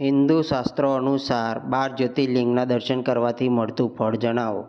હિન્દુ શાસ્ત્રો અનુસાર બાર જ્યોતિર્લિંગના દર્શન કરવાથી મળતું ફળ જણાવો.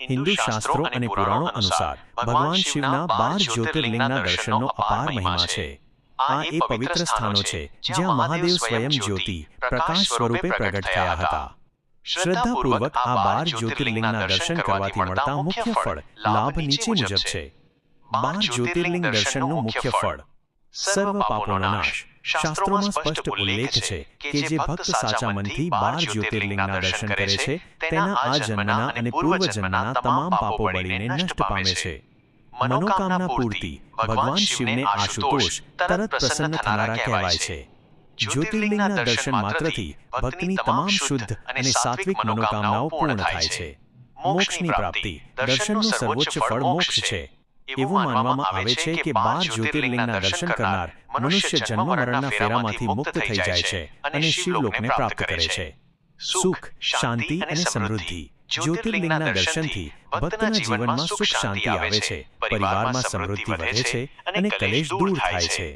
હિન્દુ શાસ્ત્રો અને પુરાણો અનુસાર ભગવાન શિવના બાર જ્યોતિર્લિંગના દર્શનનો અપાર મહિમા છે. આ એ પવિત્ર સ્થાનો છે જ્યાં મહાદેવ સ્વયં જ્યોતિ પ્રકાશ સ્વરૂપે પ્રગટ થયા હતા. શ્રદ્ધાપૂર્વક આ બાર જ્યોતિર્લિંગના દર્શન કરવાથી મળતા મુખ્ય ફળ લાભ નીચે મુજબ છે. બાર જ્યોતિર્લિંગ દર્શનનું મુખ્ય ફળ. સર્વ પાપોનો નાશ. શાસ્ત્રોમાં સ્પષ્ટ ઉલ્લેખ છે કે જે ભક્ત સાચા મનથી બાર જ્યોતિર્લિંગના દર્શન કરે છે તેના આ જન્મના અને પૂર્વજન્મના તમામ પાપો બળીને નષ્ટ પામે છે. મનોકામના પૂર્તિ ભગવાન શિવને આશુતોષ તરત પ્રસન્ન થનારા કહેવાય છે. જ્યોતિર્લિંગના દર્શન માત્રથી ભક્તની તમામ શુદ્ધ અને સાત્વિક મનોકામનાઓ પૂર્ણ થાય છે. મોક્ષની પ્રાપ્તિ. દર્શનનું સર્વોચ્ચ ફળ મોક્ષ છે. એવું માનવામાં આવે છે કે બાર જ્યોતિર્લિંગના દર્શન કરનાર મનુષ્ય જન્મ મરણના ફેરામાંથી મુક્ત થઈ જાય છે અને શિવલોકને પ્રાપ્ત કરે છે. સુખ શાંતિ અને સમૃદ્ધિ. જ્યોતિર્લિંગના દર્શનથી ભક્તના જીવનમાં સુખ શાંતિ આવે છે. પરિવારમાં સમૃદ્ધિ વધે છે અને કલેશ દૂર થાય છે.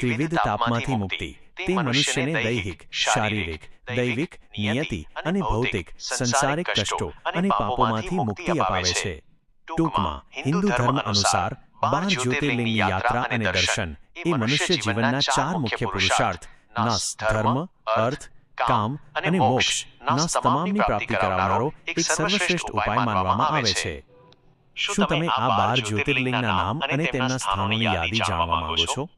ત્રિવિધ તાપમાંથી મુક્તિ. તે મનુષ્યને દૈહિક શારીરિક દૈવિક નિયતિ અને ભૌતિક સંસારિક કષ્ટો અને પાપોમાંથી મુક્તિ અપાવે છે. ટૂંકમાં હિન્દુ ધર્મ અનુસાર બાર જ્યોતિર્લિંગની યાત્રા અને દર્શન એ મનુષ્ય જીવનના ચાર મુખ્ય પુરુષાર્થ. નાસ ધર્મ અર્થ કામ અને મોક્ષ. નાસ તમામની પ્રાપ્તિ કરાવનારો એક સર્વશ્રેષ્ઠ ઉપાય માનવામાં આવે છે. શું તમે આ બાર જ્યોતિર્લિંગના નામ અને તેમના સ્થાનોની યાદી જાણવા માંગો છો?